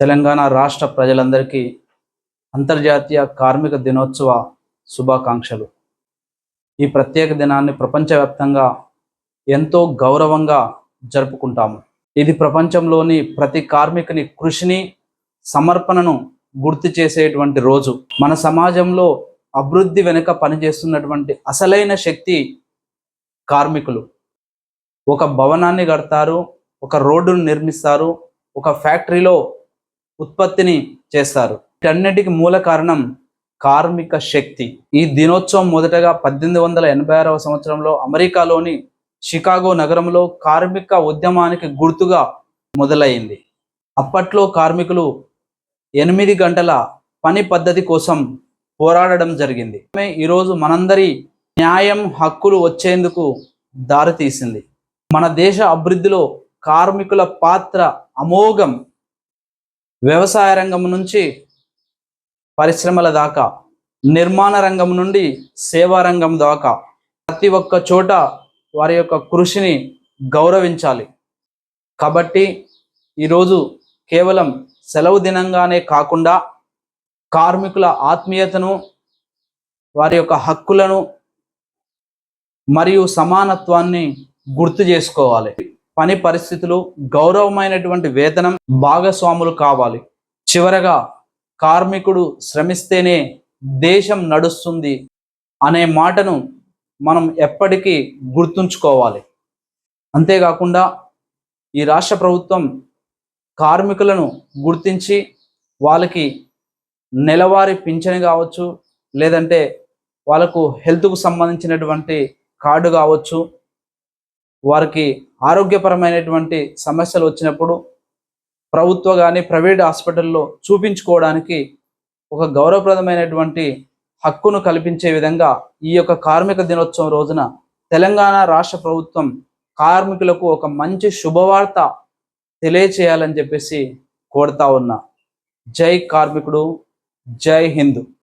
తెలంగాణ రాష్ట్ర ప్రజలందరికీ అంతర్జాతీయ కార్మిక దినోత్సవ శుభాకాంక్షలు. ఈ ప్రత్యేక దినాన్ని ప్రపంచవ్యాప్తంగా ఎంతో గౌరవంగా జరుపుకుంటాము. ఇది ప్రపంచంలోని ప్రతి కార్మికుని కృషిని సమర్పణను గుర్తు చేసేటువంటి రోజు. మన సమాజంలో అభివృద్ధి వెనుక పనిచేస్తున్నటువంటి అసలైన శక్తి కార్మికులు. ఒక భవనాన్ని కడతారు ఒక రోడ్డును నిర్మిస్తారు ఒక ఫ్యాక్టరీలో ఉత్పత్తిని చేస్తారు. వీటన్నిటికీ మూల కారణం కార్మిక శక్తి. ఈ దినోత్సవం మొదటగా పద్దెనిమిది వందల ఎనభై ఆరవ సంవత్సరంలో అమెరికాలోని షికాగో నగరంలో కార్మిక ఉద్యమానికి గుర్తుగా మొదలైంది. అప్పట్లో కార్మికులు ఎనిమిది గంటల పని పద్ధతి కోసం పోరాడడం జరిగింది. ఈరోజు మనందరి న్యాయం హక్కులు వచ్చేందుకు దారితీసింది. మన దేశ అభివృద్ధిలో కార్మికుల పాత్ర అమోఘం. వ్యవసాయ రంగం నుంచి పరిశ్రమల దాకా నిర్మాణ రంగం నుండి సేవా రంగం దాకా ప్రతి ఒక్క చోట వారి యొక్క కృషిని గౌరవించాలి. కాబట్టి ఈరోజు కేవలం సెలవు దినంగానే కాకుండా కార్మికుల ఆత్మీయతను వారి యొక్క హక్కులను మరియు సమానత్వాన్ని గుర్తు చేసుకోవాలి. పని పరిస్థితులు గౌరవమైనటువంటి వేతనం భాగస్వాములు కావాలి. చివరగా కార్మికుడు శ్రమిస్తేనే దేశం నడుస్తుంది అనే మాటను మనం ఎప్పటికీ గుర్తుంచుకోవాలి. అంతేకాకుండా ఈ రాష్ట్ర ప్రభుత్వం కార్మికులను గుర్తించి వాళ్ళకి నెలవారీ పింఛను కావచ్చు లేదంటే వాళ్ళకు హెల్త్కు సంబంధించినటువంటి కార్డు కావచ్చు వారికి ఆరోగ్యపరమైనటువంటి సమస్యలు వచ్చినప్పుడు ప్రభుత్వ కానీ ప్రైవేట్ హాస్పిటల్లో చూపించుకోవడానికి ఒక గౌరవప్రదమైనటువంటి హక్కును కల్పించే విధంగా ఈ యొక్క కార్మిక దినోత్సవం రోజున తెలంగాణ రాష్ట్ర ప్రభుత్వం కార్మికులకు ఒక మంచి శుభవార్త తెలియచేయాలని చెప్పేసి కోరుతా ఉన్నా. జై కార్మికుడు జై హిందూ.